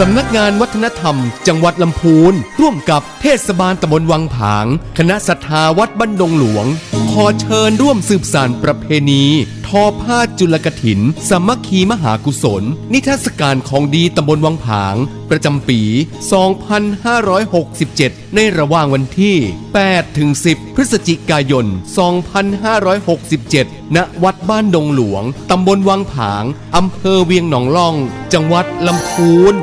สำนักงานวัฒนธรรม จังหวัดลำพูน ร่วมกับเทศบาลตำบลวังผาง คณะศรัทธาวัดบ้านดงหลวง ขอเชิญร่วมสืบสานประเพณี ทอผ้าจุลกถิน สมัคคีมหากุศล นิทรรศการของดีตำบลวังผาง ประจำปี 2567 ในระหว่างวันที่ 8 ถึง 10 พฤศจิกายน 2567 ณ วัดบ้านดงหลวง ตำบลวังผาง อำเภอเวียงหนองล่อง จังหวัดลำพูน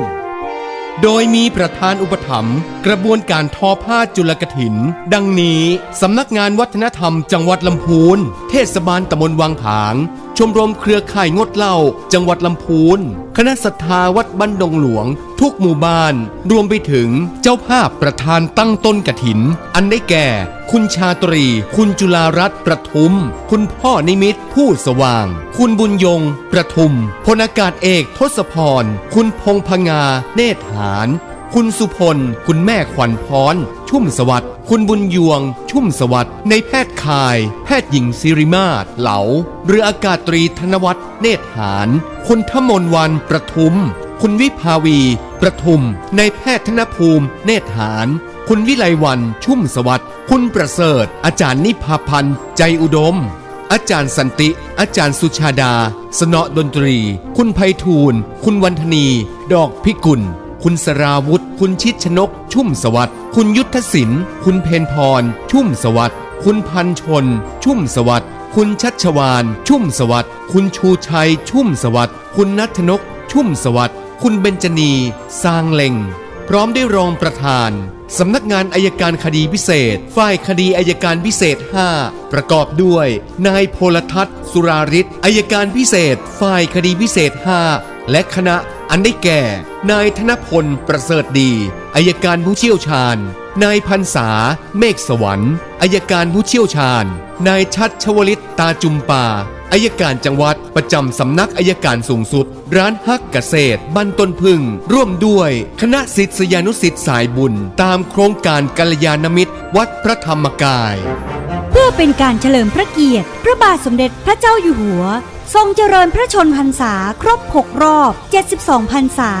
โดยมีประธานอุปถัมภ์กระบวนการทอผ้าจุลกถิน ดังนี้ สำนักงานวัฒนธรรมจังหวัดลำพูน เทศบาลตำบลวังผาง ชมรมเครือข่ายงดเหล้าจังหวัดลำพูน คณะศรัทธาวัดบ้านดงหลวงทุกหมู่บ้าน รวมไปถึงเจ้าภาพประธานตั้งต้นกถิน อันได้แก่ คุณชาตรี คุณจุลารัตน์ประทุม คุณพ่อนิมิตรผู้สว่าง คุณบุญยง ประทุมพลอากาศเอกทศพร คุณพงพงา เนตรหารคุณสุพล คุณแม่ขวัญพร ชุ่มสวัสดิ์ คุณบุญยวง ชุ่มสวัสดิ์ ในแพทย์คาย แพทย์หญิงสิริมาศเหลา เรืออากาศตรีธนวัฒน์ เนตรหารคุณทมนวันประทุม คุณวิภาวี ประทุมในแพทย์ธนภูมิ เนตรหารคุณวิไลวัน ชุ่มสวัสดิ์ คุณประเสริฐ อาจารย์นิพาพันธ์ ใจอุดม อาจารย์สันติ อาจารย์สุชาดา สนอดนตรี คุณไพฑูรย์ คุณวันธนี ดอกพิกุล คุณสราวุธ คุณชิดชนก ชุ่มสวัสดิ์ คุณยุทธศิลป์ คุณเพนพร ชุ่มสวัสดิ์ คุณพันชน ชุ่มสวัสดิ์คุณชัชวาน ชุ่มสวัสดิ์ คุณชูชัย ชุ่มสวัสดิ์ คุณนัทนก ชุ่มสวัสดิ์ คุณเบญจนีสร้างเล็ง พร้อมได้รองประธานสำนักงานอายการคดีพิเศษ ฝ่ายคดีอายการพิเศษ 5 ประกอบด้วย นายพลทัศน์สุราริศอายการพิเศษ ฝ่ายคดีพิเศษ 5 และคณะอันได้แก่ นายธนพลประเสริฐดีอายการผู้เชี่ยวชาญ นายพันษาเมฆสวรรค์อายการผู้เชี่ยวชาญ นายชัดชวลิตตาจุมปา อายการจังหวัดประจำสำนักอายการสูงสุด ร้านฮักเกษตรบ้านต้นพึ่ง ร่วมด้วยคณะศิษยานุศิษย์สายบุญ ตามโครงการกัลยาณมิตร วัดพระธรรมกาย เพื่อเป็นการเฉลิมพระเกียรติ พระบาทสมเด็จพระเจ้าอยู่หัว ทรงเจริญพระชนพรรษาครบ 6 รอบ 72 พรรษา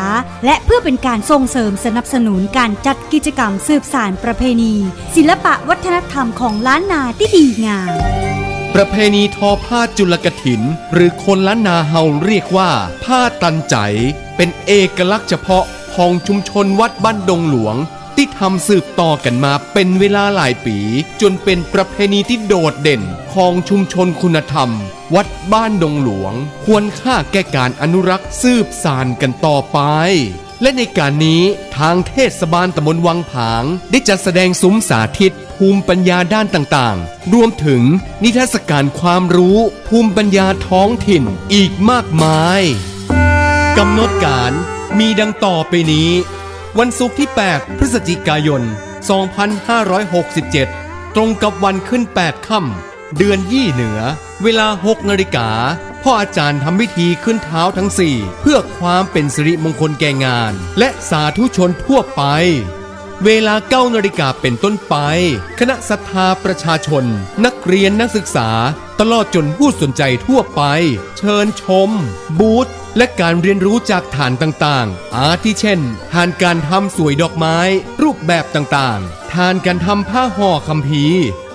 และเพื่อเป็นการส่งเสริมสนับสนุนการจัดกิจกรรมสืบสารประเพณี ศิลปะวัฒนธรรมของล้านนาที่ดีงาม ประเพณีทอผ้าจุลกถิน หรือคนล้านนาเฮาเรียกว่า ผ้าตันใจ เป็นเอกลักษณ์เฉพาะของชุมชนวัดบ้านดงหลวง ที่ทำสืบต่อกันมาเป็นเวลาหลายปี จนเป็นประเพณีที่โดดเด่นของชุมชนคุณธรรม วัดบ้านดงหลวง ควรค่าแก่การอนุรักษ์สืบสานกันต่อไปและในการนี้ทางเทศบาลตำบลวังผาง ได้จัดแสดงซุ้มสาธิต ภูมิปัญญาด้านต่างๆ รวมถึงนิทรรศการความรู้ ภูมิปัญญาท้องถิ่นอีกมากมายกำหนดการมีดังต่อไปนี้ วันศุกร์ที่ 8 พฤศจิกายน 2567 ตรงกับวันขึ้น 8 ค่ำเดือนยี่เหนือ เวลา 6 นาฬิกาพ่ออาจารย์ทำพิธีขึ้นเท้าทั้ง 4 เพื่อความเป็นสิริมงคลแก่งาน และสาธุชนทั่วไป เวลา9นาฬิกาเป็นต้นไป คณะศรัทธาประชาชน นักเรียนนักศึกษา ตลอดจนผู้สนใจทั่วไป เชิญชม บูธและการเรียนรู้จากฐานต่างๆ อาทิเช่นฐานการทำสวยดอกไม้ รูปแบบต่างๆ ฐานการทำผ้าห่อคัมภี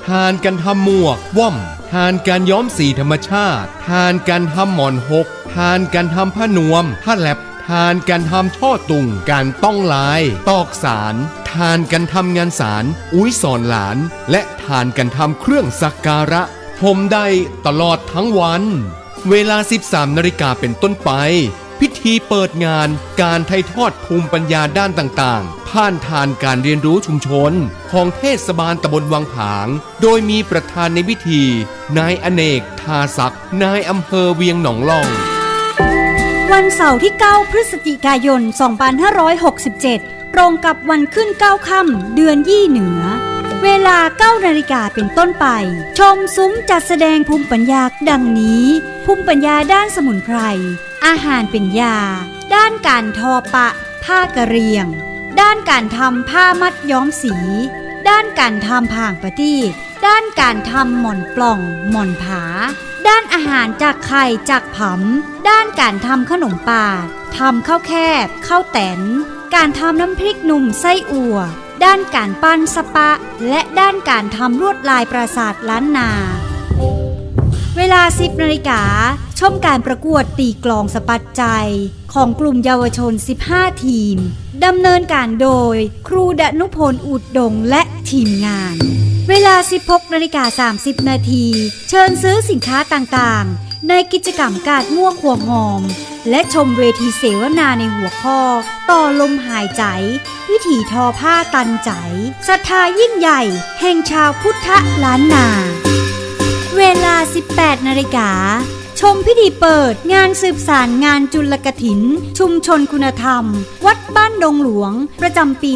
ฐานการทำหมวกว่อมฐานการย้อมสีธรรมชาติฐานการทำหมอนหกฐานการทำผ้านวมผ้าแลบทานการทำช่อตุงการต้องลาย ตอกสาร ทานการทำงานสาร อุ้ยสอนหลาน และทานการทำเครื่องสักการะชมได้ตลอดทั้งวัน เวลา 13นาฬิกาเป็นต้นไป พิธีเปิดงานการไถ่ทอดภูมิปัญญาด้านต่างๆ ผ่านทานการเรียนรู้ชุมชน ของเทศบาลตำบลวังผาง โดยมีประธานในพิธี นายอเนก ทาศักดิ์นายอำเภอเวียงหนองล่องวันเสาร์ที่ 9 พฤศจิกายน 2567 รงกับวันขึ้น9ค่ำเดือนยี่เหนือ เวลา9นาฬิกาเป็นต้นไป ชมซุ้มจัดแสดงภูมิปัญญาดังนี้ ภูมิปัญญาด้านสมุนไพร อาหารเป็นยา ด้านการทอปะ ผ้ากระเรียง ด้านการทำผ้ามัดย้อมสี ด้านการทำผางประทีปด้านการทำหม่อนปล่อง หม่อนผา ด้านอาหารจากไข่จากผำด้านการทำขนมปาดทำข้าวแคบข้าวแตน การทำน้ำพริกหนุ่มไส้อั่ว ด้านการปั้นสปะ และด้านการทำลวดลายปราสาทล้านนา เวลา 10นาฬิกาชมการประกวดตีกลองสปัดใจ ของกลุ่มเยาวชน 15 ทีม ดำเนินการโดยครูดนุพลอุดดงและทีมงาน เวลา 16นาฬิกา30 นาที เชิญซื้อสินค้าต่างๆ ในกิจกรรมกาดมั่วงหัวหอม และชมเวทีเสวนาในหัวข้อ ต่อลมหายใจ วิถีทอผ้าตันใจศรัทธายิ่งใหญ่ แห่งชาวพุทธล้านนา เวลา 18นาฬิกา ชมพิธีเปิดงานสืบสารงานจุลกถิน ชุมชนคุณธรรม วัดบ้านดงหลวง ประจำปี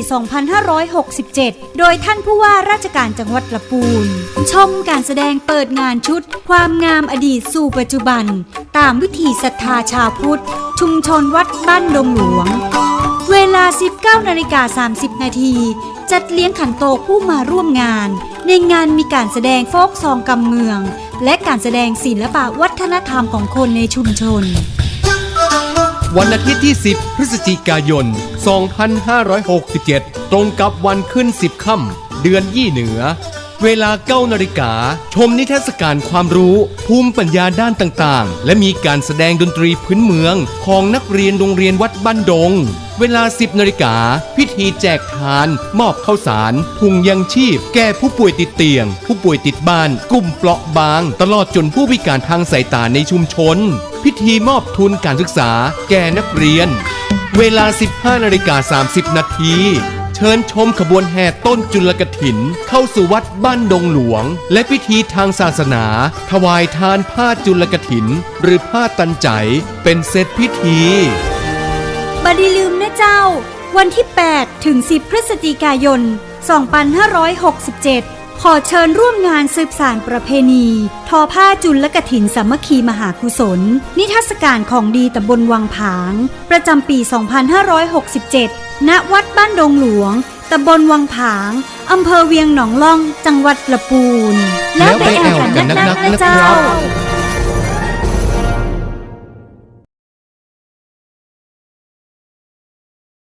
2567 โดยท่านผู้ว่าราชการจังหวัดละปูน ชมการแสดงเปิดงานชุด ความงามอดีตสู่ปัจจุบัน ตามวิถีศรัทธาชาวพุทธ ชุมชนวัดบ้านดงหลวง เวลา 19นาฬิกา30 นาทีจัดเลี้ยงขันโตผู้มาร่วมงาน ในงานมีการแสดงโฟกซองกำเมือง และการแสดงศิลปะวัฒนธรรมของคนในชุมชน วันอาทิตย์ที่ 10 พฤศจิกายน 2567 ตรงกับวันขึ้น 10 ค่ำเดือนยี่เหนือ เวลา9นาฬิกา ชมนิทรรศการความรู้ ภูมิปัญญาด้านต่างๆ และมีการแสดงดนตรีพื้นเมืองของนักเรียนโรงเรียนวัดบ้านดง เวลา 10นาฬิกา พิธีแจกทาน มอบข้าวสารถุงยังชีพ แก่ผู้ป่วยติดเตียง ผู้ป่วยติดบ้าน กลุ่มเปราะบาง ตลอดจนผู้พิการทางสายตาในชุมชน พิธีมอบทุนการศึกษา แก่นักเรียน เวลา 15นาฬิกา30นาที ชิญชมขบวนแห่ต้นจุลกถิน เข้าสู่วัดบ้านดงหลวง และพิธีทางศาสนา ถวายทานผ้าจุลกถิน หรือผ้าตันใจเป็นเซตพิธีบัดดีลืมนะเจ้า วันที่ 8 ถึง 10 พฤศจิกายน 2567 ขอเชิญร่วมงานสืบสารประเพณี ทอผ้าจุลกถินสามัคคีมหากุศล นิทรรศการของดีตำบลวังผาง ประจำปี 2567 ณ วัดบ้านดงหลวงตำบลวังผางอำเภอเวียงหนองล่อง จังหวัดละปูน แล้วไปแอวกันนักๆนะเจ้า